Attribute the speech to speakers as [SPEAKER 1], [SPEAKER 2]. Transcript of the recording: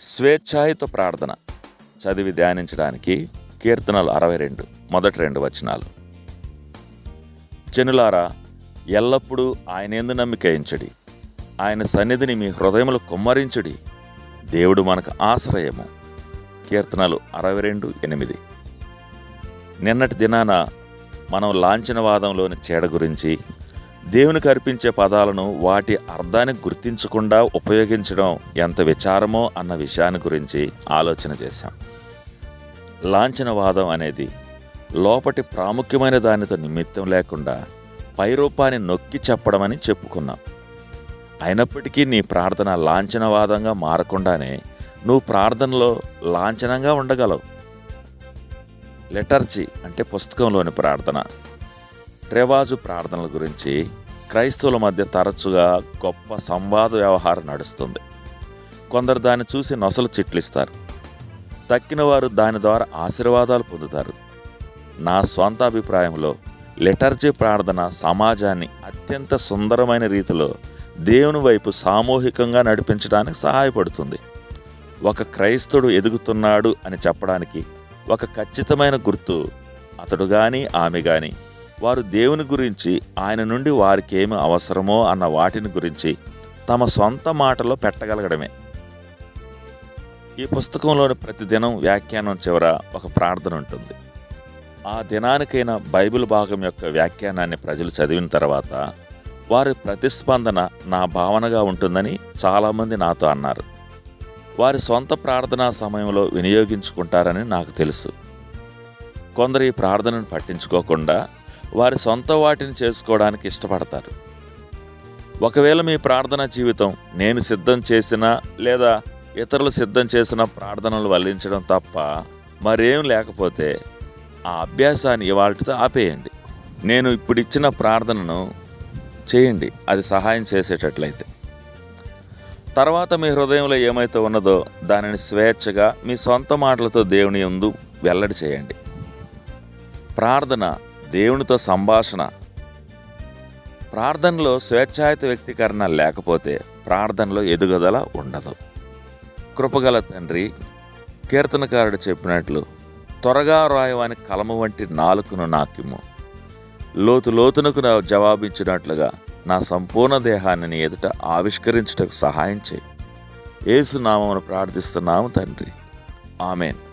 [SPEAKER 1] స్వేచ్ఛాయుత ప్రార్థన చదివి ధ్యానించడానికి కీర్తనలు అరవై రెండు మొదటి రెండు వచనాలు. చెనులారా ఎల్లప్పుడూ ఆయనేందు నమ్మికయించడి. ఆయన సన్నిధిని మీ హృదయములు కుమ్మరించుడి. దేవుడు మనకు ఆశ్రయము. కీర్తనలు అరవై రెండు ఎనిమిది. నిన్నటి దినాన మనం లాంఛనవాదంలోని చీడ గురించి దేవునికి అర్పించే పదాలను వాటి అర్థాన్ని గుర్తించకుండా ఉపయోగించడం ఎంత విచారమో అన్న విషయాన్ని గురించి ఆలోచన చేశాం. లాంఛనవాదం అనేది లోపటి ప్రాముఖ్యమైన దానితో నిమిత్తం లేకుండా పైరూపాన్ని నొక్కి చెప్పడమని చెప్పుకున్నాం. అయినప్పటికీ నీ ప్రార్థన లాంఛనవాదంగా మారకుండానే నువ్వు ప్రార్థనలో లాంఛనంగా ఉండగలవు. లెటర్జీ అంటే పుస్తకంలోని ప్రార్థన. రెవాజు ప్రార్థనల గురించి క్రైస్తవుల మధ్య తరచుగా గొప్ప సంవాద వ్యవహారం నడుస్తుంది. కొందరు దాన్ని చూసి నొసలు చిట్లిస్తారు. తక్కిన వారు దాని ద్వారా ఆశీర్వాదాలు పొందుతారు. నా స్వంత అభిప్రాయంలో లిటర్జీ ప్రార్థన సమాజాన్ని అత్యంత సుందరమైన రీతిలో దేవుని వైపు సామూహికంగా నడిపించడానికి సహాయపడుతుంది. ఒక క్రైస్తవుడు ఎదుగుతున్నాడు అని చెప్పడానికి ఒక ఖచ్చితమైన గుర్తు అతడు కానీ ఆమె కానీ వారు దేవుని గురించి ఆయన నుండి వారికి ఏమి అవసరమో అన్న వాటిని గురించి తమ సొంత మాటలో పెట్టగలగడమే. ఈ పుస్తకంలోని ప్రతిదినం వ్యాఖ్యానం చివర ఒక ప్రార్థన ఉంటుంది. ఆ దినానికైన బైబిల్ భాగం యొక్క వ్యాఖ్యానాన్ని ప్రజలు చదివిన తర్వాత వారి ప్రతిస్పందన నా భావనగా ఉంటుందని చాలామంది నాతో అన్నారు. వారి సొంత ప్రార్థనా సమయంలో వినియోగించుకుంటారని నాకు తెలుసు. కొందరు ఈ ప్రార్థనను పట్టించుకోకుండా వారి సొంత వాటిని చేసుకోవడానికి ఇష్టపడతారు. ఒకవేళ మీ ప్రార్థనా జీవితం నేను సిద్ధం చేసిన లేదా ఇతరులు సిద్ధం చేసిన ప్రార్థనలు వల్లించడం తప్ప మరేం లేకపోతే ఆ అభ్యాసాన్ని ఇవాళతో ఆపేయండి. నేను ఇప్పుడు ఇచ్చిన ప్రార్థనను చేయండి. అది సహాయం చేసేటట్లయితే. తర్వాత మీ హృదయంలో ఏమైతే ఉన్నదో దానిని స్వేచ్ఛగా మీ సొంత మాటలతో దేవుని యందు వెల్లడి చేయండి. ప్రార్థన దేవునితో సంభాషణ. ప్రార్థనలో స్వేచ్ఛాయుత వ్యక్తీకరణ లేకపోతే ప్రార్థనలో ఎదుగుదల ఉండదు. కృపగల తండ్రి కీర్తనకారుడు చెప్పినట్లు త్వరగా రాయవాని కలము వంటి నాలుకను నాకిమ్ము. లోతు లోతునకు నా జవాబించినట్లుగా నా సంపూర్ణ దేహాన్ని నీ ఎదుట ఆవిష్కరించుటకు సహాయం చేయి. ఏసునామమును ప్రార్థిస్తున్నాము తండ్రి. ఆమెన్.